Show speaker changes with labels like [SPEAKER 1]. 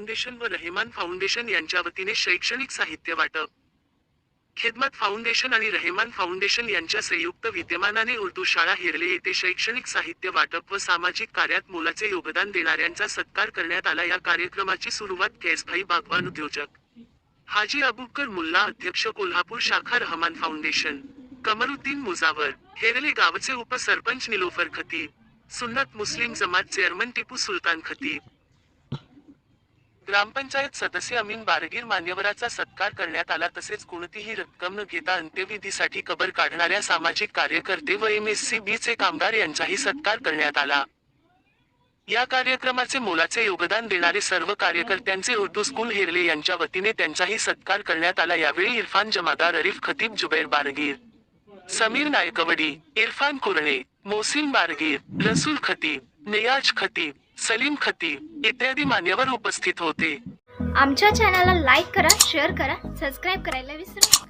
[SPEAKER 1] Foundation व Rahman foundation यांच्या वतीने शैक्षणिक साहित्य वाटप. खिदमत फाउंडेशन आणि रहेमान फाउंडेशन यांच्या संयुक्त विद्यमानाने उर्दू शाळा हिरले येथे शैक्षणिक साहित्य वाटप व सामाजिक कार्यात मोलाचे योगदान देणाऱ्यांचा सत्कार करण्यात आला. या कार्यक्रमाची सुरुवात केसभाई बागवान उद्योजक हाजी अबुकर मुल्ला अध्यक्ष कोल्हापूर शाखा रहमान फाउंडेशन कमरुद्दीन मुजावर हेरले गावचे उपसरपंच निलोफर खतीब सुन्नत मुस्लिम जमात चेअरमन टिपू सुलतान खतीब ग्रामपंचायत सदस्य अमीन बारगीर मान्यवराचा सत्कार करण्यात आला तसेच कोणतीही रक्कम न घेता अंत्यविधीसाठी कबर काढणाऱ्या सामाजिक कार्यकर्ते व एम एस सी बी चे कामगार यांचाही सत्कार करण्यात आला. या कार्यक्रमाचे मोलाचे योगदान देणारे सर्व कार्यकर्त्यांचे उर्दू स्कूल हेरले यांच्या वतीने त्यांचाही सत्कार करण्यात आला. यावेळी इरफान जमादार अरीफ खतीब जुबैर बारगीर समीर नायकवडी इरफान कुरणे मोसिन बारगीर रसूल खतीब नियाज खतीब सलीम खती इत्यादी मान्यवर उपस्थित होते.
[SPEAKER 2] आमच्या चॅनलला लाईक करा शेअर करा सबस्क्राईब करायला विसरू नका.